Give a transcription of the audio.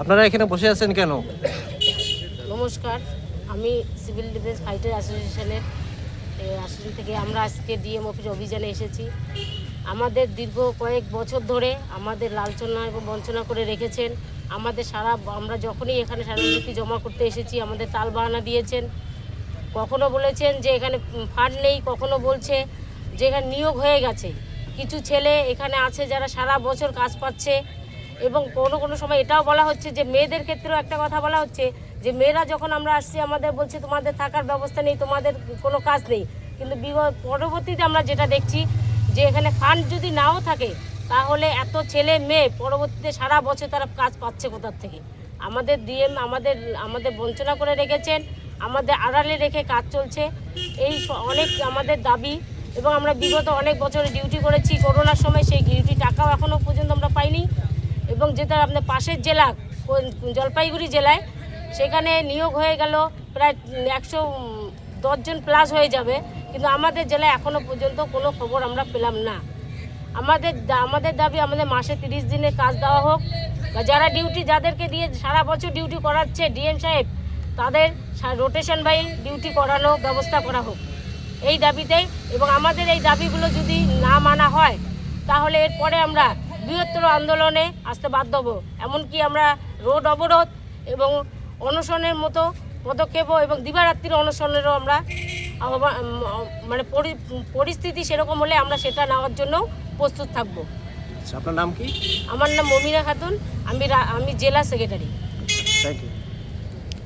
আপনারা এখানে বসে আছেন কেন? নমস্কার। আমি সিভিল ডিফেন্স ফাইটার অ্যাসোসিয়েশনের অ্যাসোসিয়েশন থেকে আমরা আজকে ডিএম অফিস অভিযানে এসেছি। আমাদের দীর্ঘ কয়েক বছর ধরে আমাদের লাঞ্ছনা এবং বঞ্চনা করে রেখেছেন। আমাদের সারা, আমরা যখনই এখানে সারা স্মারকলিপি জমা করতে এসেছি, আমাদের তাল বাহানা দিয়েছেন। কখনো বলেছেন যে এখানে ফান্ড নেই, কখনো বলছে যে এখানে নিয়োগ হয়ে গেছে। কিছু ছেলে এখানে আছে যারা সারা বছর কাজ পাচ্ছে এবং কোনো কোনো সময় এটাও বলা হচ্ছে যে মেয়েদের ক্ষেত্রেও একটা কথা বলা হচ্ছে যে মেয়েরা যখন আমরা আসছি, আমাদের বলছে তোমাদের থাকার ব্যবস্থা নেই, তোমাদের কোনো কাজ নেই। কিন্তু পরবর্তীতে আমরা যেটা দেখছি যে এখানে ফান্ড যদি নাও থাকে, তাহলে এত ছেলে মেয়ে পরবর্তীতে সারা বছর তারা কাজ পাচ্ছে কোথার থেকে? আমাদের ডিএম আমাদের আমাদের বঞ্চনা করে রেখেছেন, আমাদের আড়ালে রেখে কাজ চলছে। এই অনেক আমাদের দাবি এবং আমরা বিগত অনেক বছরে ডিউটি করেছি। করোনার সময় সেই ডিউটি টাকাও এখনও পর্যন্ত আমরা পাইনি। এবং যেটা আপনার পাশের জেলা জলপাইগুড়ি জেলায়, সেখানে নিয়োগ হয়ে গেল, প্রায় একশো দশজন প্লাস হয়ে যাবে। কিন্তু আমাদের জেলায় এখনও পর্যন্ত কোনো খবর আমরা পেলাম না। আমাদের আমাদের দাবি আমাদের মাসে তিরিশ দিনের কাজ দেওয়া হোক। বা যারা ডিউটি যাদেরকে দিয়ে সারা বছর ডিউটি করাচ্ছে ডিএম সাহেব, তাদের রোটেশন বাই ডিউটি করানো ব্যবস্থা করা হোক। এই দাবিতেই এবং আমাদের এই দাবিগুলো যদি না মানা হয় তাহলে এরপরে আমরা বৃহত্তর আন্দোলনে আসতে বাধ্য হব। এমনকি আমরা রোড অবরোধ এবং অনশনের মতো পদক্ষেপও এবং দিবারাত্রির অনশনেরও আমরা মানে পরিস্থিতি সেরকম হলে আমরা সেটা নেওয়ার জন্য প্রস্তুত থাকব। আচ্ছা আপনার নাম কি? আমার নাম মমিনা খাতুন আমি আমি জেলা সেক্রেটারি। Thank you